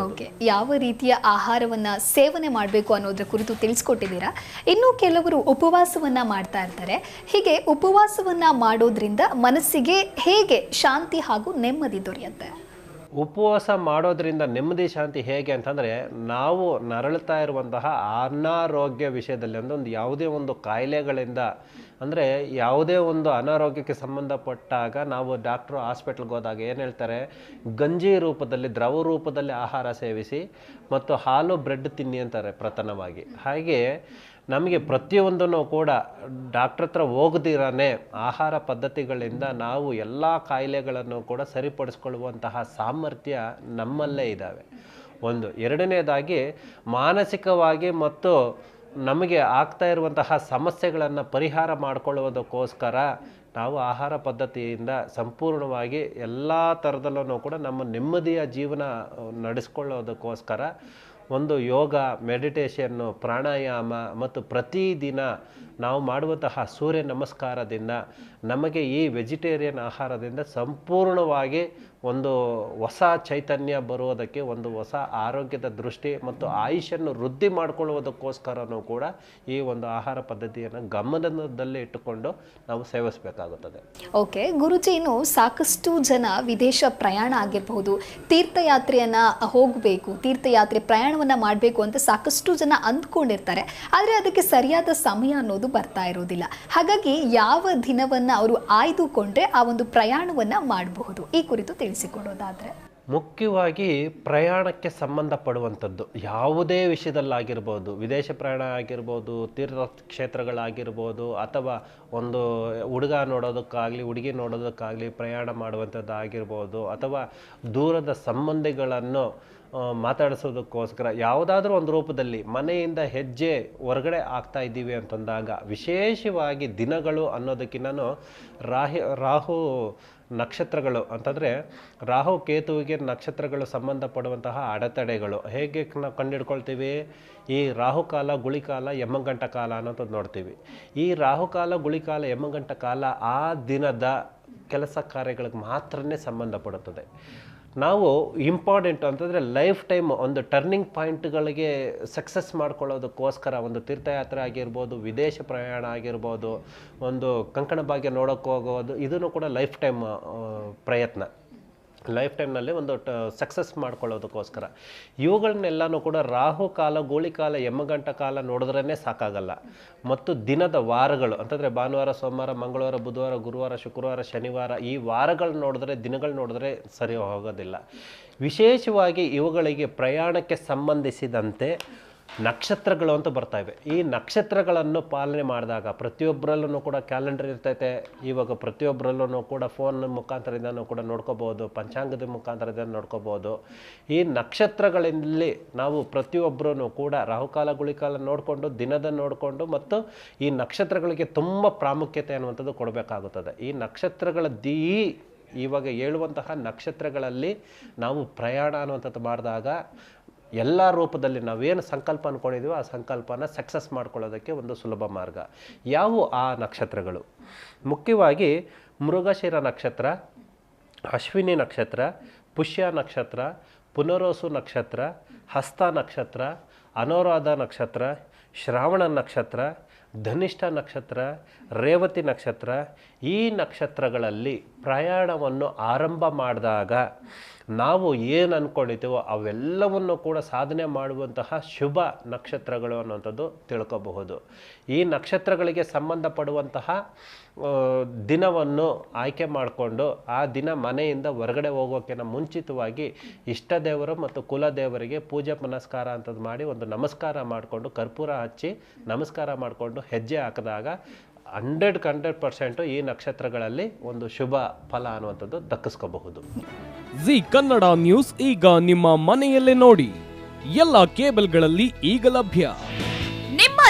Okay ಯಾವ ರೀತಿಯ ಆಹಾರವನ್ನ ಸೇವನೆ ಮಾಡಬೇಕು ಅನ್ನೋದ್ರ ಕುರಿತು ತಿಳಿಸ್ಕೊಟ್ಟಿದ್ದೀರಾ? ಇನ್ನು ಕೆಲವರು ಉಪವಾಸವನ್ನ ಮಾಡ್ತಾ ಇರ್ತಾರೆ. ಹೀಗೆ ಉಪವಾಸವನ್ನ ಮಾಡೋದ್ರಿಂದ ಮನಸ್ಸಿಗೆ ಹೇಗೆ ಶಾಂತಿ ಹಾಗೂ ನೆಮ್ಮದಿ ದೊರೆಯುತ್ತೆ? ಉಪವಾಸ ಮಾಡೋದ್ರಿಂದ ನೆಮ್ಮದಿ ಶಾಂತಿ ಹೇಗೆ ಅಂತಂದರೆ ನಾವು ನರಳುತ್ತಾ ಇರುವಂತಹ ಅನಾರೋಗ್ಯ ವಿಷಯದಲ್ಲಿ ಒಂದು ಯಾವುದೇ ಒಂದು ಕಾಯಿಲೆಗಳಿಂದ, ಅಂದರೆ ಯಾವುದೇ ಒಂದು ಅನಾರೋಗ್ಯಕ್ಕೆ ಸಂಬಂಧಪಟ್ಟಾಗ ನಾವು ಡಾಕ್ಟ್ರು ಹಾಸ್ಪಿಟ್ಲ್ಗೆ ಹೋದಾಗ ಏನು ಹೇಳ್ತಾರೆ, ಗಂಜಿ ರೂಪದಲ್ಲಿ, ದ್ರವ ರೂಪದಲ್ಲಿ ಆಹಾರ ಸೇವಿಸಿ ಮತ್ತು ಹಾಲು ಬ್ರೆಡ್ ತಿನ್ನಿ ಅಂತಾರೆ ಪ್ರಥಮವಾಗಿ. ಹಾಗೆ ನಮಗೆ ಪ್ರತಿಯೊಂದನ್ನು ಕೂಡ ಡಾಕ್ಟ್ರ್ ಹತ್ರ ಹೋಗದಿರನೇ ಆಹಾರ ಪದ್ಧತಿಗಳಿಂದ ನಾವು ಎಲ್ಲ ಕಾಯಿಲೆಗಳನ್ನು ಕೂಡ ಸರಿಪಡಿಸ್ಕೊಳ್ಳುವಂತಹ ಸಾಮರ್ಥ್ಯ ನಮ್ಮಲ್ಲೇ ಇದ್ದಾವೆ. ಒಂದು. ಎರಡನೇದಾಗಿ ಮಾನಸಿಕವಾಗಿ ಮತ್ತು ನಮಗೆ ಆಗ್ತಾ ಇರುವಂತಹ ಸಮಸ್ಯೆಗಳನ್ನು ಪರಿಹಾರ ಮಾಡಿಕೊಳ್ಳುವುದಕ್ಕೋಸ್ಕರ ನಾವು ಆಹಾರ ಪದ್ಧತಿಯಿಂದ ಸಂಪೂರ್ಣವಾಗಿ ಎಲ್ಲ ಥರದಲ್ಲೂ ಕೂಡ ನಮ್ಮ ನೆಮ್ಮದಿಯ ಜೀವನ ನಡೆಸ್ಕೊಳ್ಳೋದಕ್ಕೋಸ್ಕರ ಒಂದು ಯೋಗ ಮೆಡಿಟೇಷನ್ನು ಪ್ರಾಣಾಯಾಮ ಮತ್ತು ಪ್ರತಿದಿನ ನಾವು ಮಾಡುವಂತಹ ಸೂರ್ಯ ನಮಸ್ಕಾರದಿಂದ ನಮಗೆ ಈ ವೆಜಿಟೇರಿಯನ್ ಆಹಾರದಿಂದ ಸಂಪೂರ್ಣವಾಗಿ ಒಂದು ಹೊಸ ಚೈತನ್ಯ ಬರುವುದಕ್ಕೆ, ಒಂದು ಹೊಸ ಆರೋಗ್ಯದ ದೃಷ್ಟಿ ಮತ್ತು ಆಯುಷನ್ನು ವೃದ್ಧಿ ಮಾಡಿಕೊಳ್ಳುವುದಕ್ಕೋಸ್ಕರನೂ ಕೂಡ ಈ ಒಂದು ಆಹಾರ ಪದ್ಧತಿಯನ್ನು ಗಮನದಲ್ಲಿ ಇಟ್ಟುಕೊಂಡು ನಾವು ಸೇವಿಸಬೇಕಾಗುತ್ತದೆ. ಓಕೆ, ಗುರುಜಿ, ಇನ್ನು ಸಾಕಷ್ಟು ಜನ ವಿದೇಶ ಪ್ರಯಾಣ ಆಗಿರಬಹುದು. ತೀರ್ಥಯಾತ್ರೆಯನ್ನು ಹೋಗಬೇಕು, ತೀರ್ಥಯಾತ್ರೆ ಪ್ರಯಾಣವನ್ನು ಮಾಡಬೇಕು ಅಂತ ಸಾಕಷ್ಟು ಜನ ಅಂದ್ಕೊಂಡಿರ್ತಾರೆ. ಆದರೆ ಅದಕ್ಕೆ ಸರಿಯಾದ ಸಮಯ ಅನ್ನೋದು ಬರ್ತಾ ಇರೋದಿಲ್ಲ. ಹಾಗಾಗಿ ಯಾವ ದಿನವನ್ನು ಅವರು ಆಯ್ದುಕೊಂಡ್ರೆ ಆ ಒಂದು ಪ್ರಯಾಣವನ್ನು ಮಾಡಬಹುದು? ಈ ಕುರಿತು ತಿಳಿಸಿಕೊಡೋದಾದ್ರೆ. ಮುಖ್ಯವಾಗಿ ಪ್ರಯಾಣಕ್ಕೆ ಸಂಬಂಧಪಡುವಂಥದ್ದು. ಯಾವುದೇ ವಿಷಯದಲ್ಲಾಗಿರ್ಬೋದು, ವಿದೇಶ ಪ್ರಯಾಣ ಆಗಿರ್ಬೋದು, ತೀರ್ಥಕ್ಷೇತ್ರಗಳಾಗಿರ್ಬೋದು, ಅಥವಾ ಒಂದು ಹುಡುಗ ನೋಡೋದಕ್ಕಾಗಲಿ, ಹುಡುಗಿ ನೋಡೋದಕ್ಕಾಗಲಿ ಪ್ರಯಾಣ ಮಾಡುವಂಥದ್ದು ಆಗಿರ್ಬೋದು ಅಥವಾ ದೂರದ ಸಂಬಂಧಿಗಳನ್ನು ಮಾತಾಡಿಸೋದಕ್ಕೋಸ್ಕರ ಯಾವುದಾದ್ರೂ ಒಂದು ರೂಪದಲ್ಲಿ ಮನೆಯಿಂದ ಹೆಜ್ಜೆ ಹೊರಗಡೆ ಆಗ್ತಾ ಇದ್ದೀವಿ ಅಂತಂದಾಗ, ವಿಶೇಷವಾಗಿ ದಿನಗಳು ಅನ್ನೋದಕ್ಕಿಂತ ರಾಹಿ, ರಾಹು ನಕ್ಷತ್ರಗಳು ಅಂತಂದರೆ ರಾಹು ಕೇತುವಿಗೆ ನಕ್ಷತ್ರಗಳು ಸಂಬಂಧಪಡುವಂತಹ ಅಡೆತಡೆಗಳು. ಹೇಗೆ ನಾವು ಕಂಡುಹಿಡ್ಕೊಳ್ತೀವಿ? ಈ ರಾಹುಕಾಲ ಗುಳಿಕಾಲ ಯಮಗಂಟ ಕಾಲ ಅನ್ನೋದು ನೋಡ್ತೀವಿ. ಈ ರಾಹುಕಾಲ ಗುಳಿಕಾಲ ಯಮಗಂಟ ಕಾಲ ಆ ದಿನದ ಕೆಲಸ ಕಾರ್ಯಗಳಿಗೆ ಮಾತ್ರನೇ ಸಂಬಂಧಪಡುತ್ತದೆ. ನಾವು ಇಂಪಾರ್ಟೆಂಟ್ ಅಂತಂದರೆ ಲೈಫ್ ಟೈಮ್ ಒಂದು ಟರ್ನಿಂಗ್ ಪಾಯಿಂಟ್ಗಳಿಗೆ ಸಕ್ಸಸ್ ಮಾಡ್ಕೊಳ್ಳೋದಕ್ಕೋಸ್ಕರ ಒಂದು ತೀರ್ಥಯಾತ್ರೆ ಆಗಿರ್ಬೋದು, ವಿದೇಶ ಪ್ರಯಾಣ ಆಗಿರ್ಬೋದು, ಒಂದು ಕಂಕಣ ಭಾಗ್ಯ ನೋಡೋಕ್ಕೆ ಹೋಗೋದು ಇದನ್ನು ಕೂಡ ಲೈಫ್ ಟೈಮ್ ಪ್ರಯತ್ನ. ಲೈಫ್ ಟೈಮ್ನಲ್ಲಿ ಒಂದು ಸಕ್ಸಸ್ ಮಾಡ್ಕೊಳ್ಳೋದಕ್ಕೋಸ್ಕರ. ಇವುಗಳನ್ನೆಲ್ಲನೂ ಕೂಡ ರಾಹು ಕಾಲ, ಗೋಳಿ ಕಾಲ, ಯಮಗಂಟ ಕಾಲ ನೋಡಿದ್ರೇ ಸಾಕಾಗಲ್ಲ. ಮತ್ತು ದಿನದ ವಾರಗಳು, ಅಂತಂದರೆ ಭಾನುವಾರ, ಸೋಮವಾರ, ಮಂಗಳವಾರ, ಬುಧವಾರ, ಗುರುವಾರ, ಶುಕ್ರವಾರ, ಶನಿವಾರ ಈ ವಾರಗಳು ನೋಡಿದ್ರೆ, ದಿನಗಳು ನೋಡಿದ್ರೆ ಸರಿ ಹೋಗೋದಿಲ್ಲ. ವಿಶೇಷವಾಗಿ ಇವುಗಳಿಗೆ ಪ್ರಯಾಣಕ್ಕೆ ಸಂಬಂಧಿಸಿದಂತೆ ನಕ್ಷತ್ರಗಳು ಅಂತ ಬರ್ತಾ ಇವೆ. ಈ ನಕ್ಷತ್ರಗಳನ್ನು ಪಾಲನೆ ಮಾಡಿದಾಗ ಪ್ರತಿಯೊಬ್ಬರಲ್ಲೂ ಕೂಡ ಕ್ಯಾಲೆಂಡರ್ ಇರ್ತೈತೆ. ಇವಾಗ ಪ್ರತಿಯೊಬ್ಬರಲ್ಲೂ ಕೂಡ ಫೋನ್ ಮುಖಾಂತರದಿಂದನೂ ಕೂಡ ನೋಡ್ಕೋಬೋದು ಪಂಚಾಂಗದ ಮುಖಾಂತರದಿಂದ ನೋಡ್ಕೋಬೋದು ಈ ನಕ್ಷತ್ರಗಳಲ್ಲಿ ನಾವು ಪ್ರತಿಯೊಬ್ಬರೂ ಕೂಡ ರಾಹುಕಾಲ, ಗುಳಿಕಾಲ ನೋಡಿಕೊಂಡು, ದಿನದ ನೋಡಿಕೊಂಡು ಮತ್ತು ಈ ನಕ್ಷತ್ರಗಳಿಗೆ ತುಂಬ ಪ್ರಾಮುಖ್ಯತೆ ಅನ್ನುವಂಥದ್ದು ಕೊಡಬೇಕಾಗುತ್ತದೆ. ಈ ನಕ್ಷತ್ರಗಳ ದೀ ಇವಾಗ ಹೇಳುವಂತಹ ನಕ್ಷತ್ರಗಳಲ್ಲಿ ನಾವು ಪ್ರಯಾಣ ಅನ್ನುವಂಥದ್ದು ಮಾಡಿದಾಗ ಎಲ್ಲ ರೂಪದಲ್ಲಿ ನಾವೇನು ಸಂಕಲ್ಪ ಅಂದ್ಕೊಂಡಿದ್ದೀವೋ ಆ ಸಂಕಲ್ಪನ ಸಕ್ಸಸ್ ಮಾಡ್ಕೊಳ್ಳೋದಕ್ಕೆ ಒಂದು ಸುಲಭ ಮಾರ್ಗ. ಯಾವುವು ಆ ನಕ್ಷತ್ರಗಳು? ಮುಖ್ಯವಾಗಿ ಮೃಗಶಿರ ನಕ್ಷತ್ರ, ಅಶ್ವಿನಿ ನಕ್ಷತ್ರ, ಪುಷ್ಯ ನಕ್ಷತ್ರ, ಪುನರೋಸು ನಕ್ಷತ್ರ, ಹಸ್ತ ನಕ್ಷತ್ರ, ಅನುರಾಧ ನಕ್ಷತ್ರ, ಶ್ರಾವಣ ನಕ್ಷತ್ರ ಧನಿಷ್ಠ ನಕ್ಷತ್ರ, ರೇವತಿ ನಕ್ಷತ್ರ ಈ ನಕ್ಷತ್ರಗಳಲ್ಲಿ ಪ್ರಯಾಣವನ್ನು ಆರಂಭ ಮಾಡಿದಾಗ ನಾವು ಏನು ಅಂದ್ಕೊಂಡಿದ್ದೀವೋ ಅವೆಲ್ಲವನ್ನು ಕೂಡ ಸಾಧನೆ ಮಾಡುವಂತಹ ಶುಭ ನಕ್ಷತ್ರಗಳು ಅನ್ನುವಂಥದ್ದು ತಿಳ್ಕೋಬಹುದು. ಈ ನಕ್ಷತ್ರಗಳಿಗೆ ಸಂಬಂಧಪಡುವಂತಹ ದಿನವನ್ನು ಆಯ್ಕೆ ಮಾಡಿಕೊಂಡು ಆ ದಿನ ಮನೆಯಿಂದ ಹೊರಗಡೆ ಹೋಗೋಕ್ಕಿಂತ ಮುಂಚಿತವಾಗಿ ಇಷ್ಟ ದೇವರು ಮತ್ತು ಕುಲ ದೇವರಿಗೆ ಪೂಜೆ ಪುನಸ್ಕಾರ ಅಂತದ್ದು ಮಾಡಿ ಒಂದು ನಮಸ್ಕಾರ ಮಾಡಿಕೊಂಡು ಕರ್ಪೂರ ಹಚ್ಚಿ ನಮಸ್ಕಾರ ಮಾಡಿಕೊಂಡು ಹೆಜ್ಜೆ ಹಾಕಿದಾಗ ಹಂಡ್ರೆಡ್ ಹಂಡ್ರೆಡ್ ಪರ್ಸೆಂಟು ಈ ನಕ್ಷತ್ರಗಳಲ್ಲಿ ಒಂದು ಶುಭ ಫಲ ಅನ್ನುವಂಥದ್ದು ದಕ್ಕಿಸ್ಕೋಬಹುದು ಜಿ ಕನ್ನಡ ನ್ಯೂಸ್ ಈಗ ನಿಮ್ಮ ಮನೆಯಲ್ಲೇ ನೋಡಿ. ಎಲ್ಲ ಕೇಬಲ್ಗಳಲ್ಲಿ ಈಗ ಲಭ್ಯ.